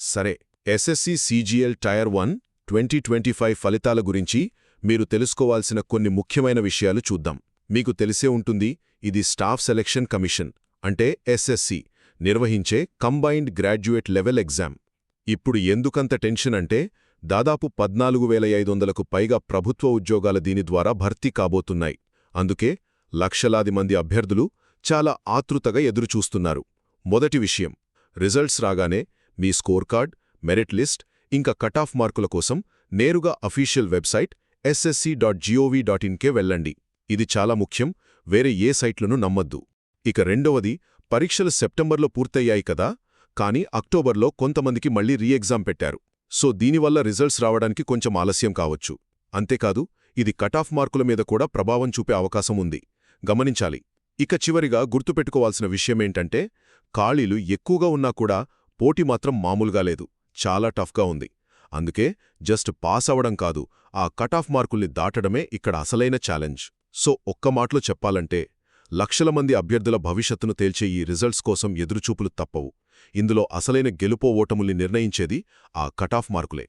సరే SSC CGL tier one twenty twenty five ఫలితాల గురించి మీరు తెలుసుకోవాల్సిన కొన్ని ముఖ్యమైన విషయాలు చూద్దాం. మీకు తెలిసే ఉంటుంది ఇది స్టాఫ్ సెలక్షన్ కమిషన్ అంటే ఎస్ఎస్సి నిర్వహించే కంబైన్డ్ గ్రాడ్యుయేట్ లెవెల్ ఎగ్జామ్. ఇప్పుడు ఎందుకంత టెన్షన్ అంటే దాదాపు పద్నాలుగు వేల ఐదు వందలకు పైగా ప్రభుత్వ ఉద్యోగాల దీని ద్వారా భర్తీ కాబోతున్నాయి. అందుకే లక్షలాది మంది అభ్యర్థులు చాలా ఆతృతగా ఎదురుచూస్తున్నారు. మొదటి విషయం రిజల్ట్స్ రాగానే మీ స్కోర్ కార్డ్ మెరిట్ లిస్ట్ ఇంకా కటాఫ్ మార్కుల కోసం నేరుగా official website SSC dot gov dot ఇన్కే వెళ్ళండి. ఇది చాలా ముఖ్యం వేరే ఏ సైట్లను నమ్మద్దు. ఇక రెండవది పరీక్షలు సెప్టెంబర్లో పూర్తయ్యాయి కదా కానీ అక్టోబర్లో కొంతమందికి మళ్ళీ రీఎగ్జామ్ పెట్టారు. సో దీనివల్ల రిజల్ట్స్ రావడానికి కొంచెం ఆలస్యం కావచ్చు. అంతేకాదు ఇది కటాఫ్ మార్కుల మీద కూడా ప్రభావం చూపే అవకాశం ఉంది. గమనించాలి. ఇక చివరిగా గుర్తుపెట్టుకోవాల్సిన విషయమేంటంటే ఖాళీలు ఎక్కువగా ఉన్నా కూడా పోటీ మాత్రం మామూలుగా లేదు. చాలా టఫ్గా ఉంది. అందుకే జస్ట్ పాస్ అవడం కాదు ఆ కటాఫ్ మార్కుల్ని దాటడమే ఇక్కడ అసలైన ఛాలెంజ్. సో ఒక్క మాటలో చెప్పాలంటే లక్షల మంది అభ్యర్థుల భవిష్యత్తును తేల్చే ఈ రిజల్ట్స్ కోసం ఎదురుచూపులు తప్పవు. ఇందులో అసలైన గెలుపో ఓటముల్ని నిర్ణయించేది ఆ కటాఫ్ మార్కులే.